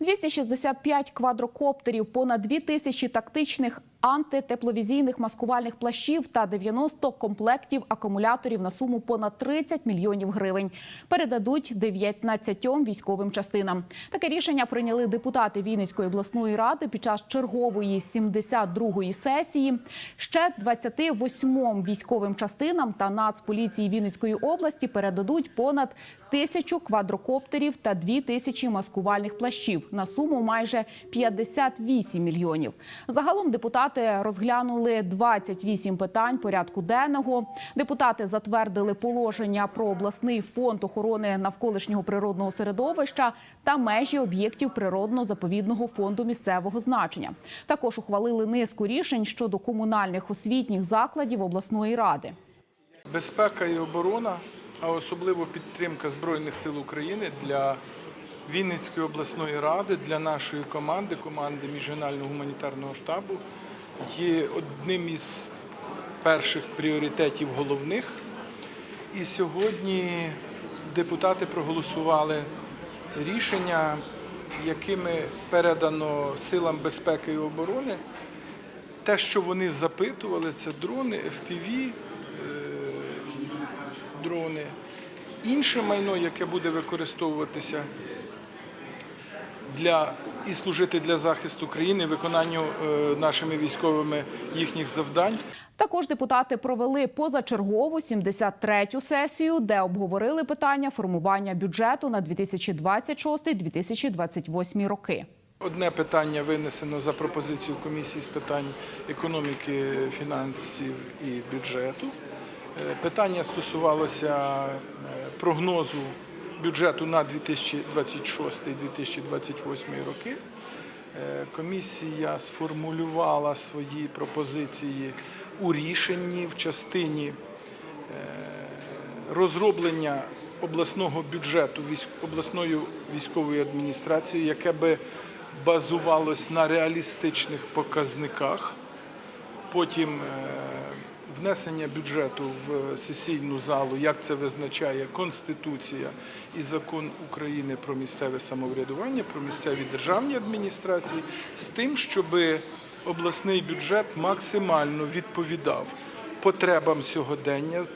265 квадрокоптерів, понад 2 тисячі тактичних антитепловізійних маскувальних плащів та 90 комплектів акумуляторів на суму понад 30 мільйонів гривень передадуть 19 військовим частинам. Таке рішення прийняли депутати Вінницької обласної ради під час чергової 72-ї сесії. Ще 28 військовим частинам та Нацполіції Вінницької області передадуть понад тисячу квадрокоптерів та дві тисячі маскувальних плащів на суму майже 58 мільйонів. Загалом депутати розглянули 28 питань порядку денного. Депутати затвердили положення про обласний фонд охорони навколишнього природного середовища та межі об'єктів природно-заповідного фонду місцевого значення. Також ухвалили низку рішень щодо комунальних освітніх закладів обласної ради. Безпека і оборона, а особливо підтримка Збройних сил України для Вінницької обласної ради, для нашої команди, команди міжрегіонального гуманітарного штабу, є одним із перших пріоритетів головних. І сьогодні депутати проголосували рішення, якими передано силам безпеки і оборони те, що вони запитували, це дрони, FPV, дрони, інше майно, яке буде використовуватися для і служити для захисту країни, виконанню е, нашими військовими їхніх завдань. Також депутати провели позачергову 73-ю сесію, де обговорили питання формування бюджету на 2026-2028 роки. Одне питання винесено за пропозицію комісії з питань економіки, фінансів і бюджету. Е, Питання стосувалося е, прогнозу бюджету на 2026-2028 роки. Е, Комісія сформулювала свої пропозиції у рішенні в частині е, розроблення обласного бюджету обласною військовою адміністрацією, яке би базувалось на реалістичних показниках. Потім е, внесення бюджету в сесійну залу, як це визначає Конституція і закон України про місцеве самоврядування, про місцеві державні адміністрації, з тим, щоб обласний бюджет максимально відповідав потребам сьогодення,